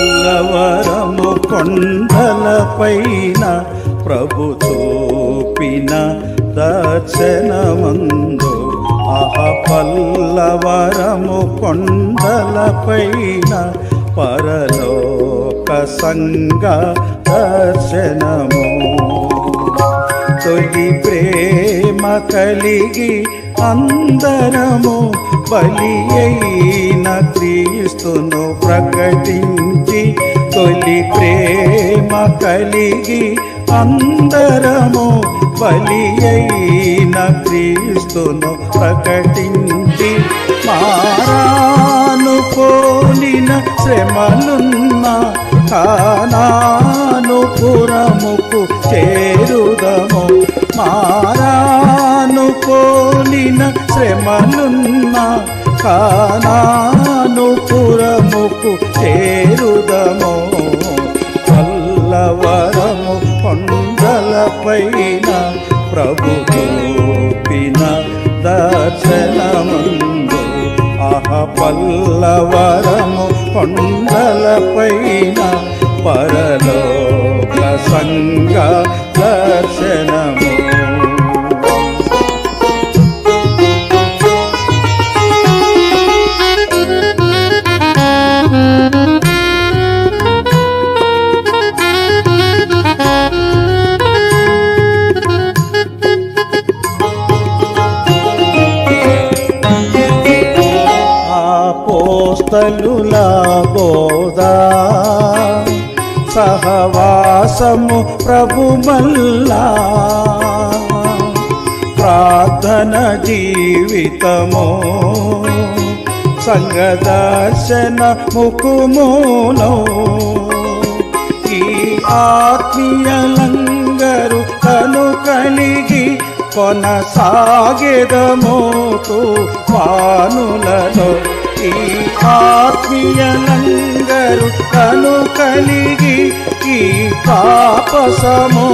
పల్లవరము కొండలపైన ప్రభు చూపిన దర్శనమందు ఆహ పల్లవరము కొండలపైన పరలోక సంగ దర్శనము. తొలి ప్రేమ కలిగి అందరము బలి అయిన క్రీస్తును ప్రకటించి తొలి ప్రేమ కలిగి అందరము బలి అయిన క్రీస్తును ప్రకటించి మారాను పోలిన శ్రమలున్న కానాను పురముకు చేరుదము. మారాను పోలిన శ్రమలున్న కానాను పురముకు చేరుదము. కొండలపైన ప్రభు గోపిన దర్శనమందు. ఆహ పల్లవరము కొండలపైన పరలోక సంగ దర్శనము. ఆపోస్తలుల బోధా సహవాసము ప్రభు మల్లా. ప్రార్థన జీవితము. సంగదర్శన ముకుమూలో ఈ ఆత్మీయలంగరు కను కలిగి కొనసాగెదమోతో ఆత్మీయలంగరు కను కలిగి ఈ పాపసము